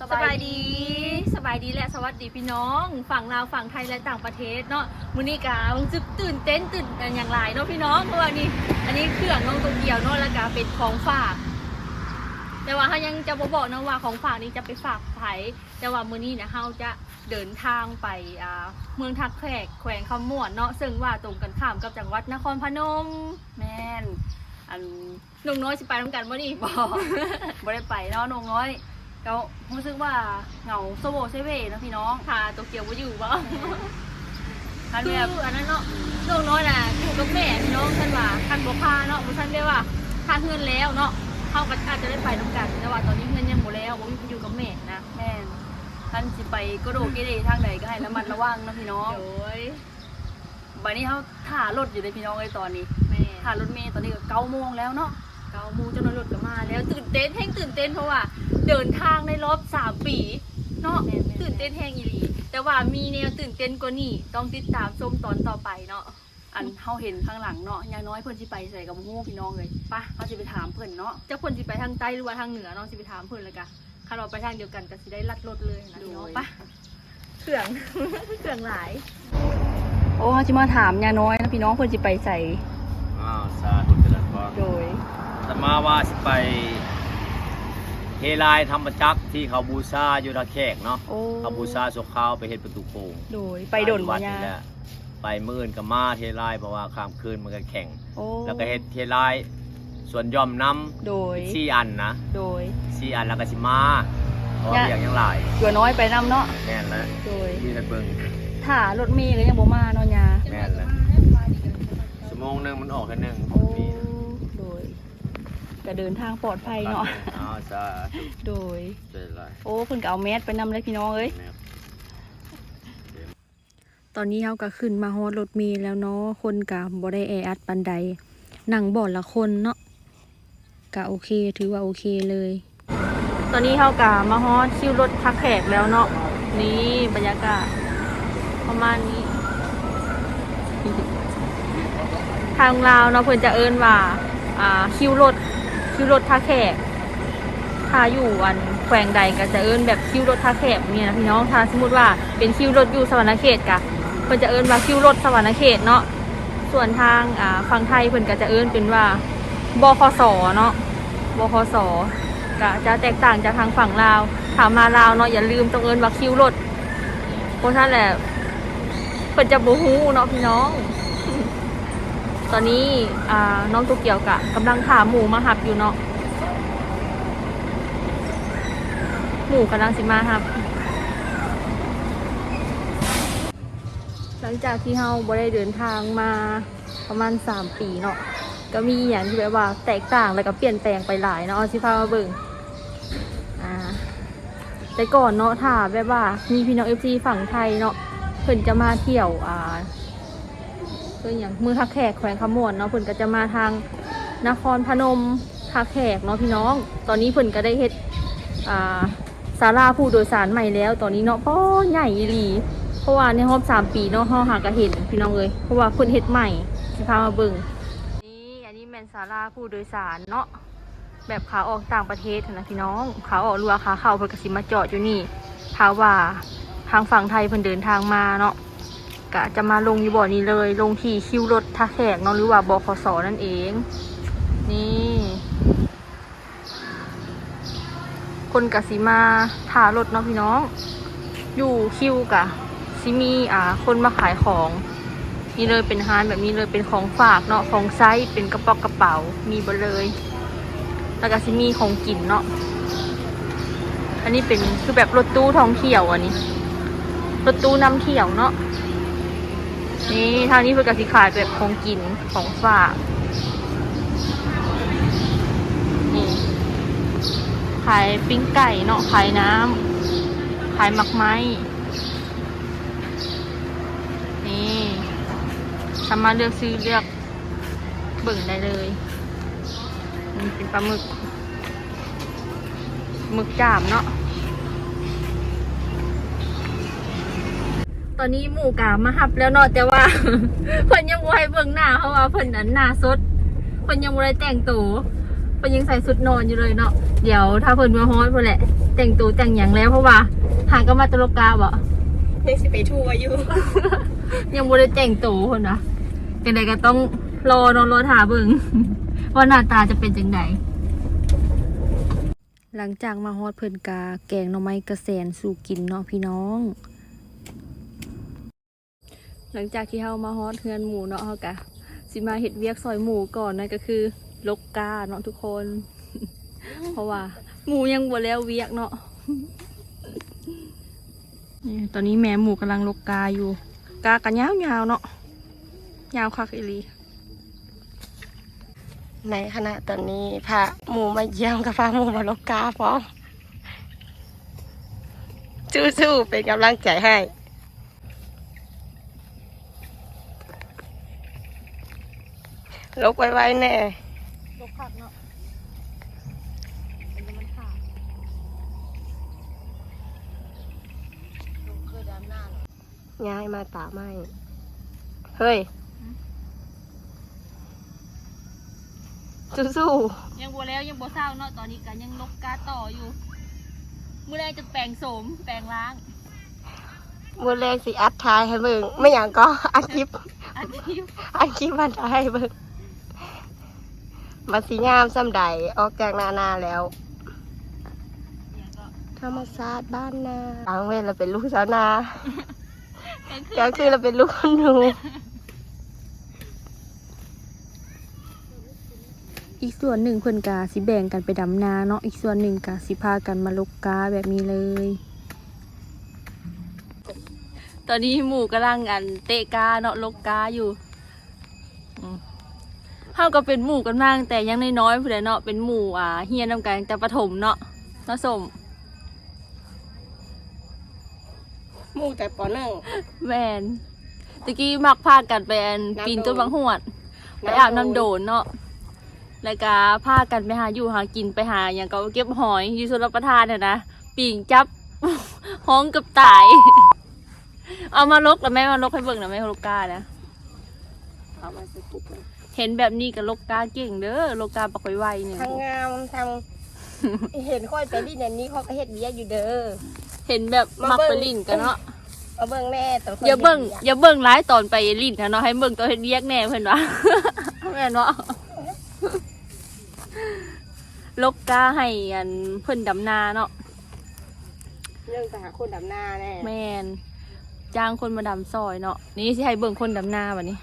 สบายดีสบายดีและสวัสดีพี่น้อง ฝั่งลาวฝั่งไทยและต่างประเทศเนาะมื้อนี้การู้สึกตื่นเต้นตื่นกันอย่างไรเนาะพี่น้องเพราะว่านี่อันนี้เครื่องน้องโตเกียวเนาะแล้วก็เป็นของฝาก แต่ว่าเขายังจะบบอกนะว่าของฝากนี้จะไปฝากไผแต่ว่ามื้อนี้นะเราจะเดินทางไปอ่าเมืองทักแขกแขวงคำม่วนเนาะซึ่งว่าตรงกันข้ามกับจังหวัดนครพนม แม่นอันหนุ่มน้อยสิไปทำกันบ่นี่บอกบ่ได้ไปเนาะน้องน้อย ก็รู้สึกว่าเหงาโซโบเซเว่เนาะพี่น้องพาโตเกียวมาอยู่บ่คันคือแบบอันนั้นเนาะน้องน้อยน่ะอยู่กับแม่พี่น้องท่านว่าท่านบ่พาเนาะบ่ท่านเรียกว่าท่านเฮือนแล้วเนาะเขาก็อาจจะได้ไปนํกันแต่ว่าตอนนี้เฮือนยังบ่แล้วบ่มีผู้อยู่กับแม่นะแม่นท่านสิไปก็โดเกเรทางใดก็ให้ระมัดระวังเนาะพี่น้องโอ้ยบัดนี้เฮาถ่ารถอยู่ในพี่น้องไอ้ตอนนี้แม่ถ่ารถเมล์ตอนนี้ก็เก้าโมงแล้วเนาะ เกาหมูเจ้าหน้ารถก็มาแล้วตื่นเต้นแฮงตื่นเต้นเพราะว่า เดินทางในรอบสามปีเนาะตื่นเต้นแฮงอีหลีแต่ว่ามีแนวตื่นเต้นกว่านี้ต้องติดตามชมตอนต่อไปเนาะอันเฮาเห็นข้างหลังเนาะยายน้อยเพิ่นสิไปใส่กับฮู้พี่น้องเลยไปเฮาสิไปถามเพิ่นเนาะเจ้าคนสิไปทางใต้หรือว่าทางเหนือเนาะสิไปถามเพิ่นเลยกะถ้าเราไปทางเดียวกันก็สิได้ลัดรถเลยนะพี่น้องไปะเครื่องเครื่องหลาย โอ้เฮาสิมาถามยายน้อยนะพี่น้องเพิ่นสิไปใส่อ้าวสาธุเจริญพรโดยแต่มาว่าสิไปเฮลายธรรมจักรที่เขาบูชาอยู่ระแขกเนาะโอ้เขาบูชาสุขาวไปเฮ็ดประตูโป่งโดยไปโดนวับ่ดยานี่แหละไปมื่นกับมาเทลายเพราะว่าข้ามคืนมันก็แข่ง โอ้แล้วก็เฮ็ดเทลายส่วนย่อมน้โดยำสี่อันนะโดย สี่อันแล้วก็สิมาเพราะว่าย่าเรียกยังหลายตัวน้อยไปนํเนาะแม่นแล้วโดยที่ตะเบิงถ้ารถเมล์ก็ยังบ่มาเนาะยาแม่นแล้วชั่วโมงหนึงมันออกแค่หนึงโอ้มีโดย ก็เดินทางปลอดภัยเนาะอ้าวสาธุโดยเจริญเลยโอ้เพิ่นก็เอาแมสไปนำเลยพี่น้องเอ้ยแม่ตอนนี้เฮาก็ขึ้นมาฮอดรถเมล์แล้วเนาะคนก็บ่ได้แออัดปานใดนั่งบ่อนละคนเนาะก็โอเคถือว่าโอเคเลย ตอนนี้เฮาก็มาฮอดคิวรถทักแขกแล้วเนาะนี่บรรยากาศประมาณนี้ ทางลาวเนาะเพิ่นจะเอิ้นว่า อ่าคิวรถ คิวรถทักแขกถ้าอยู่อันแขวงใดก็จะเอิ้นแบบคิวรถท่าแขกเนี่ยนะพี่น้องถ้าสมมติว่าเป็นคิวรถอยู่สวรรณเขตกะเพิ่นจะเอิ้นว่าคิวรถสวรรณเขตเนาะส่วนทางอ่าฝั่งไทยเพิ่นก็จะเอิ้นเป็นว่าบคสเนาะบคสก็จะแตกต่างจากทางฝั่งลาวถามมาลาวเนาะอย่าลืมต้องเอิ้นว่าคิวรถเพราะท่านแหละเพิ่นจะบ่ฮู้เนาะพี่น้อง ตอนนี้น้องตัวเกี่ยวกะกำลังถาหมูมาหับอยู่เนาะหมูกำลังสิมาครับ หลังจากที่เฮาบ่ได้เดินทางมาประมาณ 3 ปีเนาะก็มีอย่างที่แบบว่าแตกต่างแล้วก็เปลี่ยนแปลงไปหลายเนาะสิพามาเบิ่งอ่าแต่ก่อนเนาะถ้าแบบว่ามีพี่น้อง FC ฝั่งไทยเนาะเพิ่นจะมาเที่ยวอ่า เพิ่นอย่างเมืองทักแขกแขวงขมวนเนาะเพิ่นก็จะมาทางนครพนมทักแขกเนาะพี่น้อง ตอนนี้เพิ่นก็ได้เฮ็ดอ่าศาลาผู้โดยสารใหม่แล้ว ตอนนี้เนาะป้อใหญ่อีหลีเพราะว่าในรอบสามปีเนาะเฮาหากะเห็นพี่น้องเลยเพราะว่าเพิ่นเฮ็ดใหม่สิพามาเบิ่งนี่อันนี้แม่นศาลาผู้โดยสารเนาะแบบขาออกต่างประเทศนะพี่น้องขาออกหรัวขาเข้าเพิ่นก็สิมาจอดอยู่นี่ถาว่าทางฝั่งไทยเพิ่นเดินทางมาเนาะ ก็จะมาลงอยู่บ่อนี้เลย ลงที่คิวรถท่าแขกเนาะหรือว่าบขสนั่นเอง นี่ คนกะสิมาถ่ารถเนาะพี่น้อง อยู่คิวกะซิมีอ่า คนมาขายของนี่เลยเป็นฮานแบบนี้เลยเป็นของฝากเนาะของไซส์เป็นกระเป๋ากระเป๋ามีหมดเลย แล้วก็ซิมีของกินเนาะอันนี้เป็นคือแบบรถตู้ท่องเที่ยวอันนี้รถตู้นำเที่ยวเนาะ นี่ทางนี้เพื่อกสิขายแบบของกินของฝากนี่ขายปิ้งไก่เนาะขายน้ำขายมักไม้นี่สามารถเลือกซื้อเลือกเบิ่งได้เลยนี่เป็นปลาหมึกหมึกจามเนาะ ตอนนี้หมูกามาหับแล้วเนาะแต่ว่า เพิ่นยังบ่ให้เบิ่งหน้าเพราะว่าเพิ่นนั้นหน้าสดเพิ่นยังบ่ได้แต่งตัวเพิ่นยังใส่สุดนอนอยู่เลยเนาะเดี๋ยวถ้าเพิ่นมาฮอดเพิ่นแหละ แต่งตัวแต่งอย่างแล้วเพราะว่าหางก็มาตลกกาบ่ยังสิไปทัวร์อยู่ ยังบ่ได้แต่งตัวคนนะจังใดก็ต้องรอเนอนรอถาเบิ่งว่าหน้าตาจะเป็นจังไดหลังจากมาฮอดเพิ่นกาแกงหน่อไม้กระแสนสู่กินเนาะพี่น้อง หลังจากที่เฮามาฮอดเฮือนหมูเนาะเฮากะสิมาเฮ็ดเวียกซอยหมูก่อนนั่นก็คือลกกาเนาะทุกคน เพราะว่า หมูยังบ่แล้วเวียกเนาะนี่ตอนนี้แม่หมูกำลังลกกาอยู่ กากันยาวๆเนาะยาวคักอีลีในขณะตอนนี้พาหมูมาเยี่ยมกับพาหมูมาลกกาพร้อมสู้ๆเป็นกำลังใจให้ ลกไว้ๆแน่ลกคักเนาะมันมันขาดย้ายมาป่าไม้เฮ้ย สู้ยังบัวแล้วยังบัวเศร้าเนาะตอนนี้กันยังลกกาต่ออยู่เมื่อไรจะแปลงโสมแปลงล้างๆมือแรงสิอัดทายให้เบิ่งไม่อย่างก็อัดคลิป อันนี้อันคลิปมันให้เบิ่ง มาสีงามซ้ำใดออกจากนานาแล้วเนี่ยก็ธรรมศาสตร์บ้านนาทางเวทเราเป็นลูกสาวนากลางคืนก็คือเราเป็นลูกคนหนูอีกส่วนหนึ่งเพิ่นกาสิแบ่งกันไปดำนาเนาะอีกส่วนหนึ่งกาสิพากันมาลกกาแบบนี้เลย ตอนนี้หมูกำลังอันเตะกาเนาะลกกาอยู่อืม เฮาก็เป็นหมู่กันมากแต่ยังน้อยๆผู้ใดเนาะเป็นหมู่อ่าเฮียนนำกันตั้งแต่ประถมเนาะเนาะสมหมู่แต่ปอหนึ่ง แมนตะกี้มักพากันไปอันน้ำปีนโดนต้นบางหวดไปน้ำอาบน้ำโดโดนนเนาะแล้วก็พากันไปหาอยู่หากินไปหาอย่างก็เก็บหอยอยู่ชนรับประทานเนี่ยนะปิ่งจับห้องกับตาย เอามาลกแล้วแม่มาลกให้เบิ่งนะแม่ลกกานะ เอามาสิปุ๊บเลยเห็นแบบนี้กับลกกาเก่งเด้อลกกาปักไว้ไวเนี่ยทางงามทางเห็นค่อยไปดินอันนี้เขาก็เฮ็ดเบียอยู่เด้อเห็นแบบมามักเบิ่งไปลิ่นกันเนาะเอาเบิ่งแน่แต่อย่าเบิ่งอย่าเบิ่งร้ายตอนไปลิ่นนะเนาะให้เบิ่งตอนเฮ็ดเรียกแน่เพิ่นว่าแม่นเนาะลกกาให้อันเพิ่นดำนาเนาะเรื่องไปหาคนดำนาแน่แมนจ้างคนมาดำซอยเนาะนี่สิให้เบิ่งคนดำนาบัดนี้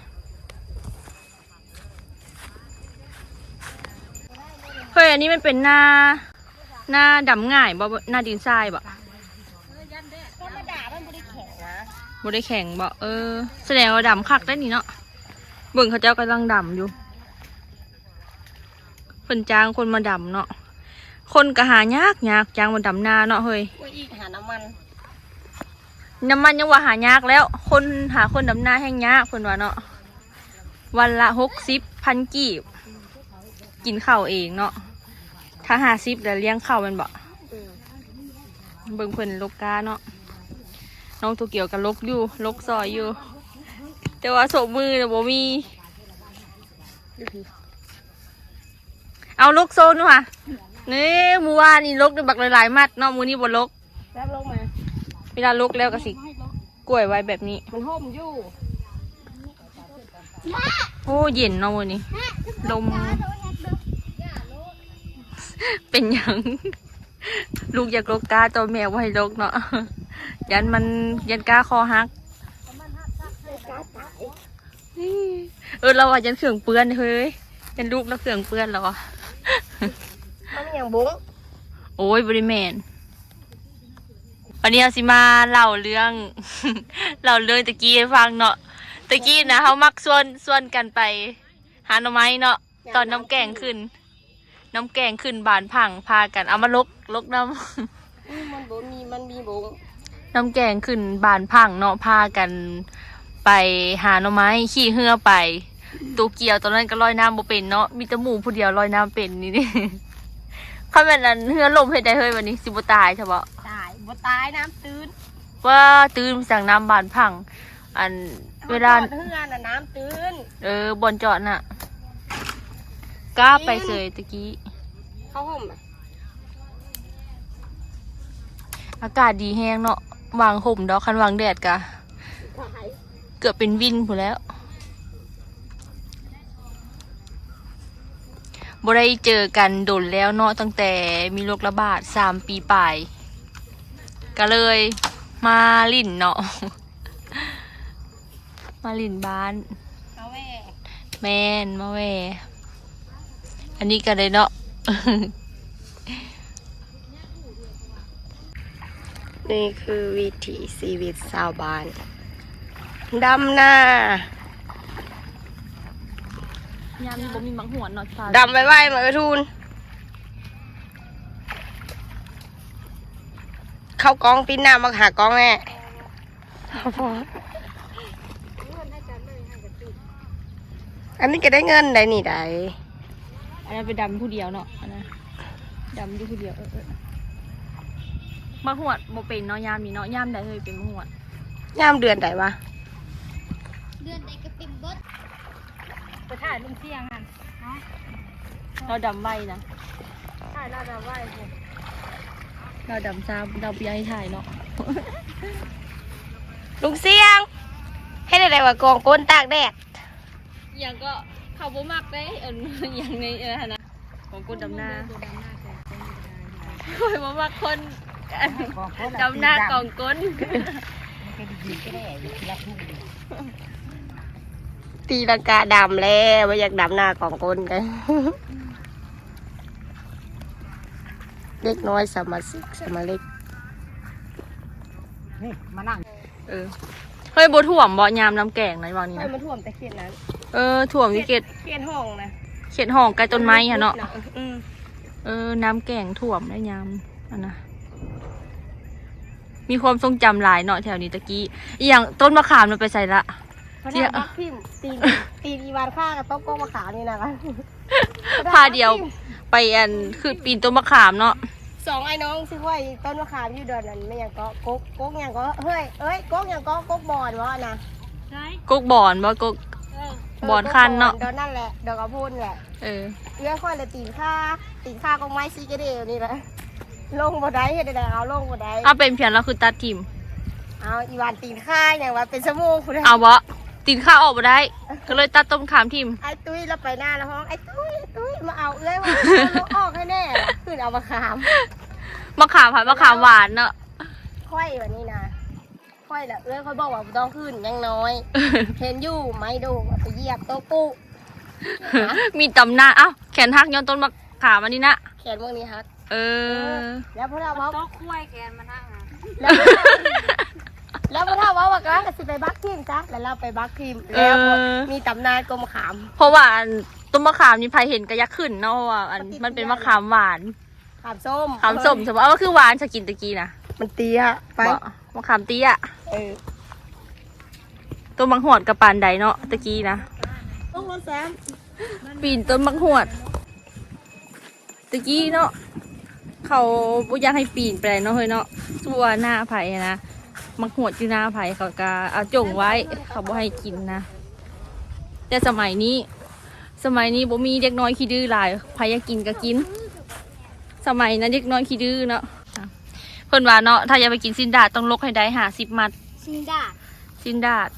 เฮ้ยอันนี้มันเป็นหน้าหน้าดำง่ายบ่หน้าดินทรายบ่ธรรมดามันบ่ได้แข็งนะบ่ได้แข็งบ่เออ แสดงว่าดำคักได้นี่เนาะเบิ่งเขาเจ้ากำลังดำอยู่เพิ่นจ้างคนมาดำเนาะคนก็หายากยากจ้างมาดำนาเนาะเฮ้ยว่าอีกหาน้ำมัน น้ำมันยังว่าหายากแล้ว คนหาคนดำนาแห้งยากคนว่าเนาะวันละหกสิบพันกีบ กินข้าวเองเนาะถ้าหาสิบแล้วเลี้ยงข้าวแมันบ่เบิ่งเพิ่นลกกาเนาะน้องตัวเกี่ยวกับลกอยู่ลกซอยอยู่ แต่ว่าโศกมือเนี่ยบ่มีเอาลกโซนว่ะนี่มือวานนี่ลกได้บักหลายๆมัดเนาะมือนี้บ่ลกรับลงมาเวลาลกแล้วก็สิกล้วยไว้แบบนี้ มันห่มอยู่โอ้เย็นเนาะวันนี้ลม เป็นหยังลูกอยากลกกาตัวแมวไว้ลกเนาะยันมันยันกาคอหักเออเราอะยันเสื่องเปื้อนเฮ้ยยันลูกเราเสื่องเปื้อนแล้วอะมันมีอย่างบุ้งโอ้ยบริแมนวันนี้เราสิมาเล่าเรื่องเล่าเรื่องตะกี้ให้ฟังเนาะตะกี้นะเขามักส่วนส่วนกันไป หาหน่อไม้เนาะตอนน้ำแกงขึ้น น้ำแกงขึ้นบานพังพากันเอามาลกลกน้ำนี่มันบุ้มีมันมีบุ้งน้ำแกงขึ้นบานพังเนาะพากัน ไปหาหน่อไม้ขี่เหือไปตัวเกียวตอนนั้นก็ลอยน้ำบ่เป็นเนาะมีแตะหมูผู้เดียวลอยน้ำเป็นนี่นี่ ข้าแม่นอันเหือลมเฮ็ดได้เฮ้ยวันนี้สิบ่ตายใช่ปะ ตายบ่ตายน้ำตื้นว่าตื่นสั่งน้ำบานพัง อันเวลาจอดเฮือนน่ะน้ำตื้น เออบนจอดน่ะ กล้าไปเสยตะกี้ เข้าห่มอะอากาศดีแห้งเนาะวางห่มดอกคันวางแดดกะ เกือบเป็นวินผู้นแล้วบ่ได้เจอกันโดนแล้วเนาะตั้งแต่มีโรคระบาดสามปีปลายก็เลยมาลิ่นเนาะมาลิ่นบ้านเอาแม่แมนมาแหว อันนี้ก็เลยเนาะนี่คือวิถีชีวิตชาวบ้านดำนายามนี้บ่มีบังหวนเนาะฟ้าดำไว้ไว้มาเอทูนเข้ากองปีนหน้ามาหากองแม่อันนี้ก็ได้เงินได้นี่ได้อั นนั้นไปดำผู้เดียวเนาะอันนั้นดำอยู่ผู้เดียวเออเออมาหวดบ่เป็นเนาะยามนี้เนาะยามใดเคยเป็นมาหวดย่ามเดือนใดวะไปถ่ายลุงเที่ยงหันเราดำไว้นะถ่ายเราจะไหว้ผมเราดำซ้ำเราเปียให้ถ่ายเนาะลุงเสียง ให้ได้ไรวะกองก้นตากแดดอย่างก็ เขาบ่มักได้เอออย่างในเออนะของคนดำหน้าคอยบ่มักคนดำหน้ากองก้นตีลังกาดำแล้วไม่อยากดำหน้ากองก้นกันเล็กน้อยสมาชิกสมาเล็กเออเฮ้ยบ่ถ่วมบ่ยามน้ำแกงนะวันนี้ใครนะมาท่วมแต่เขียนนั้น เออถ่วมที่เกตเขียนห้องนะเขียนห้องใกล้ต้นไม้อะเนาะอืมเออ น้ำแกงถ่วมได้ยามอันนะมีความทรงจำหลายเนาะแถวนี้ตะกี้อหย่างต้นมะขามมันไปใส่ละ พระเจี๊ยนางบักพิมพ์ตีนตีนอีวานฆ่ากับต้มโก้มะขามนี่นะคะพาเดียวไปอันคือปีนต้นมะขามเนาะสองไอ้น้องซื้อไว้ต้นมะขามอยู่เดือนนั้นไม่อยางก็กกกกอย่างก็เฮ้ยเอ้ยกกอย่างก็กกบอนวะนะใช่กกบอนบ่กก บอนคันเนาะเดอนนั่นแหละเดอกกระพุนแหละเออเอื้อค่อยเลยตีนข้าตีนข้ากงไม้ซีกระเดียวนี่แหละลงบ่ได้เฮ็ดได้เอาลงบ่ได้เอาเป็นเพียงแล้วคือตัดทิมเอาอีวานตีนข้าอย่างว่าเป็นสมูงคุณเอาบ่ตีนข้าวออกมาได้ ก็เลยตัดต้นมะขามทิมไอ้ตุ้ยเราไปหน้าแล้วห้องไอ้ตุ้ยไอ้ตุ้ยมาเอาเอื้อยมาเอาลูกออกให้แน่ขึ้นเอามาขามมะขามผัดมะขามหวานเนาะค่อยแบบนี้นะ ค่อยแหละเอื้อยเขาบอกว่าบ่ต้องขึ้นยังน้อย เห็นอยู่ไม้ดูเอาไปเหยียบโต๊ะปุ๊มีตำนานเอ้าแขนหักย้อนต้นมะขามอันนี้นะแขนพวกนี้ฮักเออ แล้วพอเราเว้าโต๊ะคุ้ยแกนมานั่งอะแล้วแล้วพอเราเว้าว่ากก็สิไปบักทีมจ้ะแล้วเราไปบักทีมแล้วพอมีตำนานกรมขาม เพราะว่าอันต้นมะขามนี่ใครเห็นก็อยักขึ้นเนาะเพราะว่าอันมันเป็นมะขามหวานขามส้มขามส้มใช่ปะเอาก็คือหวานสกินตะกี้นะมันเตี้ยไปบ่ มะขามเตี้ยเออ ต้นมังหวดกับปานใดเนาะตะกี้นะต้องรถแซมปีนต้นมังหวดตะกี้เนาะเขาบ่อยากให้ปีนไปเลยเนาะเฮ้ยเนาะตัวหน้าไผ่นะมังหวดอยู่หน้าไผ่เขาก็เอาจงไว้ เขาบ่ให้กินนะ แต่สมัยนี้ สมัยนี้บ่มีเด็กน้อยขี้ดื้อหลายไผอยากกินก็กิน สมัยนั้นเด็กน้อยขี้ดื้อเนาะเพิ่นว่าเนาะถ้าอยากไปกินซินดาดต้องลกให้ได้หาสิบมัด ซินดาซินดาด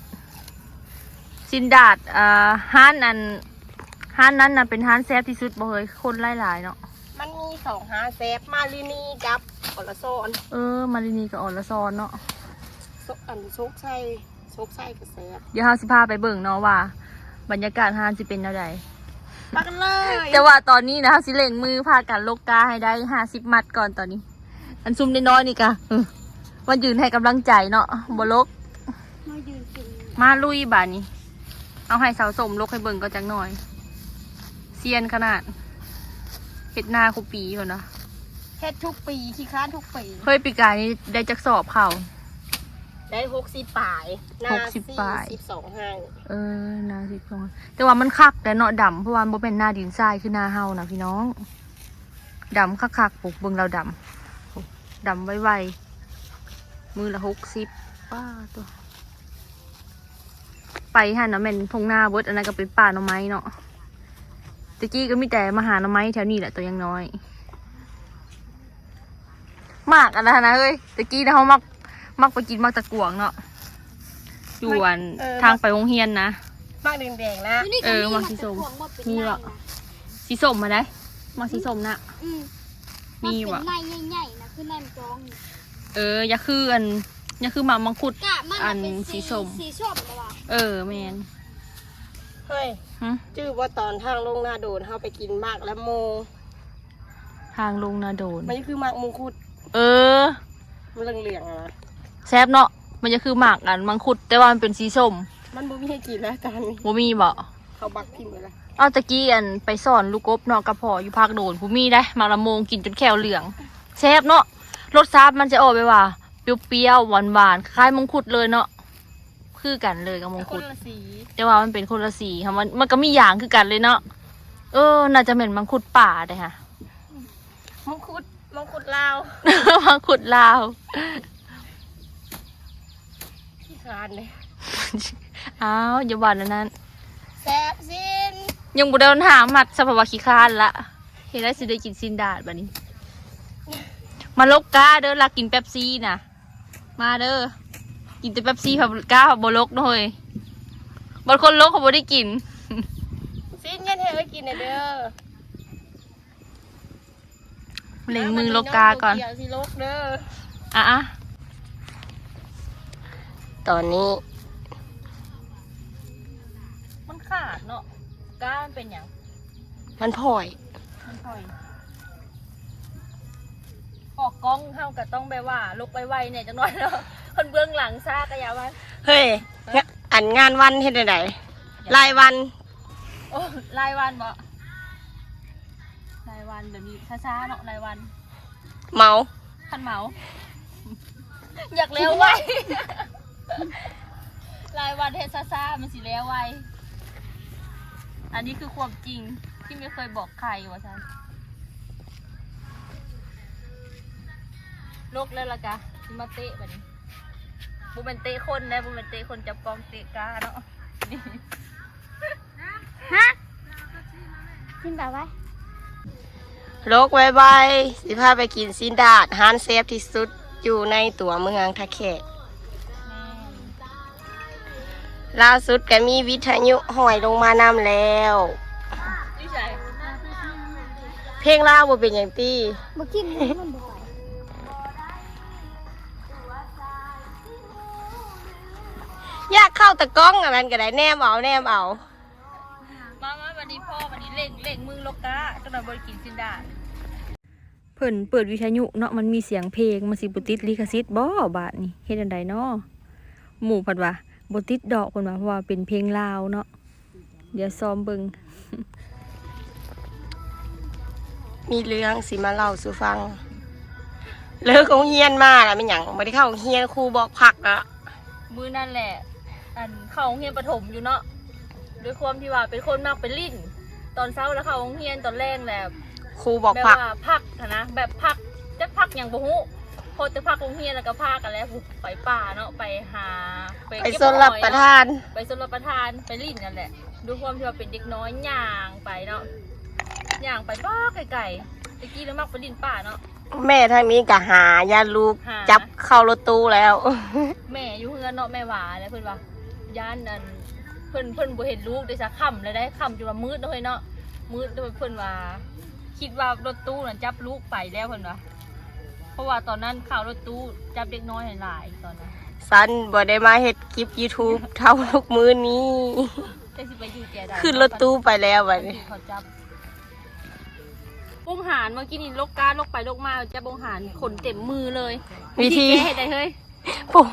ซินดาดอ่าห้านอันห้านนั้นน่ะเป็นห้านแซ่บที่สุดบ่เฮยคนหลายๆเนาะมันมีสองหาเซฟมาลินีกับอลโซนเออมารินีกับออละซอนเนาะซกอันซกไส้ซกไส้กับเซฟเดี๋ยวเฮาสิพาไปเบิ่งเนาะว่า บรรยากาศห้านสิเป็นแนวใด มากันเลยแต่ว่าตอนนี้นะเฮาสิเล่งมือพากันลกกาให้ได้ห้าสิบมัดก่อนตอนนี้ อันซุ่มน้อยๆนี่กะเออมายืนให้กำลังใจเนาะบ่ลก มายืนกินมาลุยบาดนี้ เอาให้สาวสมลกให้เบิ่งก็จักหน่อย เซียนขนาดเฮ็ดหน้าคูปีก่อนนะเฮ็ดทุกปีขี้ค้านทุกปี เฮ้ยปีกายนี้ได้จักสอบเข่าได้หกสิบปลายหน้าหกสิบปลาย สิบสองห้างเออหนาสิบสองแต่ว่ามันคักแต่เนาะดำเพราะว่ามันบ่เป็นหน้าดินทรายคือหน้าเฮานะพี่น้องดำคักๆปลูกเบิ่งเราดำโอ้ ดำไวๆมือละหกสิบป้าตัว ไปหันเนาะแม่นทงหน้าเบิดอันนั้นก็เป็นป่าหน่อไม้เนาะตะกี้ก็มีแต่มาหาหน่อไม้แถวนี้แหละตัวยังน้อย มากอันนั้นนะเอ้ยตะกี้นะเขามักมักไปกินมักตะกวงเนาะอยู่อันทางไปโรงเรียนนะ มากแดงๆนะเออมักสีส้มมีวะสีส้มมาได้มักสีส้มนะอืมมีวะนในใหญ่ๆนะ คือในมันจองนี่เอออย่าคืออันอย่าคือหมากมังคุด กะมันอัน่ะนเป็นสีส้ม สีส้มเลยว่ะเออแมนเฮ้ยหึจื้อว่าตอนทางลงนาโดนเฮาไปกินมากแล้วโม ทางลงนาโดน มันคือมากมงคุดเออ มันเหลืองๆอะนะแซบเนาะมันจะคือหมากอันมังคุด แต่ว่ามันเป็นสีส้มมันบ่มีให้กินแล้วตอนนี้บ่มีบ่เขาบักพิมพ์ไปแล้วเอาตะกี้อันไปสอนลูกกบเนาะกระเพาะอยู่ภาคโดนผู้มีได้หมากละโมงกินจนแขวเหลือง แซบเนาะรสชาติมันจะออกไปว่าเปรี้ยวๆหวานๆคล้ายมังคุดเลยเนาะคือกันเลยกับมังคคุนดละสีแต่ว่ามันเป็นคนละสีค่ะมันมันก็มีอย่างคือกันเลยเนาะเออ น่าจะเป็นมังคุดป่าเลยค่ะมงคุดมงคุดลาวมังคุดลาว ที่คานเลยอ้าวอย่าหวานอันนั้น แซ่บซินยังบุเดินหามัดสภาวะขี้คร้านละเห็นได้สิได้กินซินดาดบัดนี้ มาลกกาเด้อลักกินเป๊ปซี่นะมาเด้อ กินแต่เป๊ปซี่ผับกาผับบลกหน่อยบางคนลกเขาบ่ได้กินซินเงี้ยเธอไปกินหน่อยเด้อเล็งมือลกกาก่อนเดี๋ยวสิลกเด้ออะอะตอนนี้ มันขาดเนาะก้านเป็นอย่างมันพ่อยมันค่อย ออกกล้องเท่ากับต้องไปว่าลกไปไวเนี่ยจังน้อยเนาะคนเบื้องหลังซากระยาวันเฮ้ยงะอันงานวันเฮ็ดได้ไดรายวัน โอ้รายวันบ่รายวันแบบนี้ช้าๆเนาะรายวันเมาขันเหมา อยากเร็วไวรายวันเทซาซามันสิแล้วไวอันนี้คือความจริงที่ไม่เคยบอกใครว่าฉัน ลกแล้วล่ะกะสิมาเตะแบบนี้บุเป็นเตะคนนะบุเป็นเตะคนจับกองเตะกาเนาะนี่ขึ้นแบบว่าโลกไว้ใบสิพาไปกินซินดาดฮานเซฟที่สุดอยู่ในตัวเมืองทะแขกล่าสุดก็มีวิทยุหอยลงมานำแล้วนี่ใช่เพลงล่าวบ่เป็นอย่างตี้บ่กินมันบ่ อยากเข้าตะกล้องอันนั้นก็ได้แนมเอาแนมเอา มามาวันนี้พ่อวันนี้เล่งเล่งมือโลกาก็นอนบริกินซินดาเพิ่นเปิดวิทยุเนาะมันมีเสียงเพลงมันสิบุติดลิขสิทธิ์บ่บาทนี่เฮ็ดอันใดเนาะหมู่เพัดว่าบ่ติดดอกเพิ่นว่าเพราะว่าเป็นเพลงลาวเนาะเดี๋ยวซ้อมเบิ่งมีเรื่องสิมาเล่าสู่ฟัง เลิกของเฮียนมาแล้วเป็นหยังไม่ได้เข้าโรงเฮียนครูบอกพักอะมือนั่นแหละ อันเข้าโรงเรียนประถมอยู่เนาะด้วยความที่ว่าเป็นคนมากเป็นลิ้นตอนเช้าแล้วเข้าโรงเรียนตอนแรกแหละครูบอกแบบพักว่าพักหั้นนะแบบพักจะพักอย่างบ่ฮู้พอจะพักโรงเรียนแล้วก็พากันแล้วไปป่าเนาะไปหาไปเก็บสนรับหอยประเนาะ ทาน ไปสนรับประทานไปลิ้นนั่นแหละด้วยความที่ว่าเป็นเด็กน้อยย่างไปเนาะย่างไปบ้าไกลๆตะกี้แล้วมักไปลิ้นป่าเนาะ แม่ทางนี้ก็หายาลูกหา จับเข้ารถตู้แล้ว แม่อยู่เฮือนเนาะแม่หวาแล้วเพิ่นว่า ย่านนั่นเพิ่นเพิ่นบ่เห็นลูกได้สักค่ำเลยได้ค่ำจนว่ามืดเนาะเฮ้ยเนาะมืดด้วยเพิ่นว่า คิดว่ารถตู้น่ะจับลูกไปแล้วเพิ่นว่าเพราะว่าตอนนั้นข่าวรถตู้จับเด็กน้อยหลายๆตอนนั้นสันบ่ได้มาเฮ็ดคลิป YouTube เท่าลูกมือนี้แต่สิไปอยู่แก่ใดขึ้นรถตู้ไปแล้วบัดนี้เขาจับวงหารเมื่อกี้นี่ลกกาลกไปลกมาจับวงหารขนเต็มมือเลย วิธีแก้เฮ็ดได้เฮ้ยผม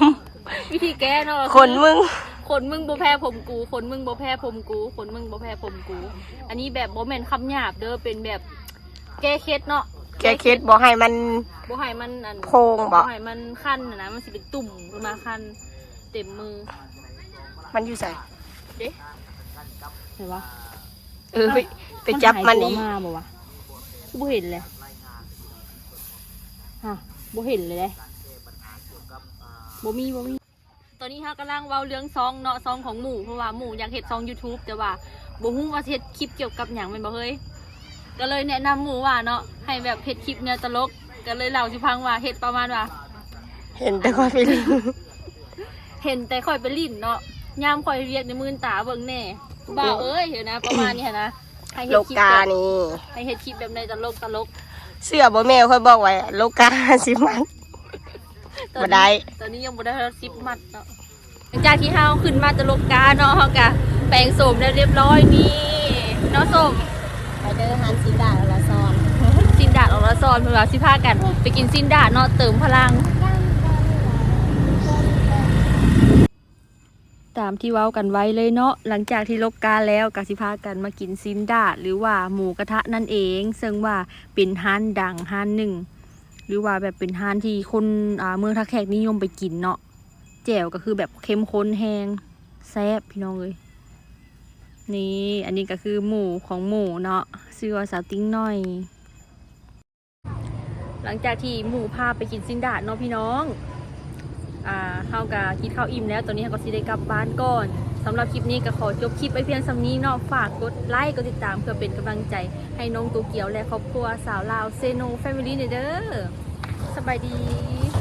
วิธีแก้เนาะขนมึง ขนมึงบ่แพ้ผมกูขนมึงบ่แพ้ผมกูขนมึงบ่แพ้ผมกู อันนี้แบบบ่แม่นคำหยาบเด้อเป็นแบบแก้เคล็ดเนาะแกคิดบอกให้มัน บ่ให้มันอันโค้งบ่ ให้มันคันน่ะนะมันสิเป็นตุ่มขึ้นมาคันเต็มมือมันอยู่ใส่เด้เห็นปะเออไปไปจับมันหายอีตัวกมาบ่วะบ่เห็นเลยฮะบ่เห็นเลยเลยบ่มีบ่มี ตอนนี้ฮะกำลังเว้าเรื่องซองเนาะซองของหมู่เพราะว่าหมู่อยากเฮ็ดซอง YouTube แต่ว่าบ่ฮู้ว่าสิเฮ็ดคลิปเกี่ยวกับหยังแม่นบ่เฮ้ยก็เลยแนะนำหมู่ว่าเนาะให้แบบเฮ็ดคลิปแนวตลกก็เลยเล่าสิพังว่าเฮ็ดประมาณว่า เห็นแต่ค่อยไปลิงเห็นแต่ข่อยไปลิ้นเนาะยามข่อยเรียกในมืนตาเบิ่งแน่บ่าวเอ้ยเห็นนะ ประมาณนี้หั้นนะให้เฮ็โลดคลิปกาแบบนี่ให้เฮ็ดคลิปแบบในตลกตลก เสื้อบ่แม่ค่อยบอกไว้โลกาสิมันตอน บ่นี้ได้ ตอนนี้ยังบ่ได้ซิปมัดเนาะหลังจากที่เฮาขึ้นมาตลกกาเนาะเฮาก็แปลงโสมได้เรียบร้อยนี่เนาะส้มไปเด้อฮันสีดาละซอนซินดาดออกละซอนเพื่อว่าสิพากัน ไปกินซินดาดเนาะเติมพลัง ตามที่เว้ากันไว้เลยเนาะหลังจากที่ลบกาแล้วกสิพากันมากินซินดาดหรือว่าหมูกระทะนั่นเอง ซึ่งว่าเป็นห้านดังห้านหนึ่ง หรือว่าแบบเป็นห้านที่คนเมืองทักแขกนิยมไปกินเนาะแจ่วก็คือแบบเข้มข้นแห้งแซ่บพี่น้องเลยนี่อันนี้ก็คือหมูของหมูเนาะชื่อว่าสาวติ้งน้อย หลังจากที่หมูพาไปกินซินดาดเนาะพี่น้องอ่าเฮากะกินข้าวอิ่มแล้วตอนนี้เฮาก็สิได้กลับบ้านก่อน สำหรับคลิปนี้ก็ขอจบคลิปไปเพียงสำนี้เนาะฝากกดไลค์กดติดตามเพื่อเป็นกำลังใจ ให้น้องตัวเกียวและครอบครัวสาวลาวเซโนแฟมิลี่เด้อสบายดี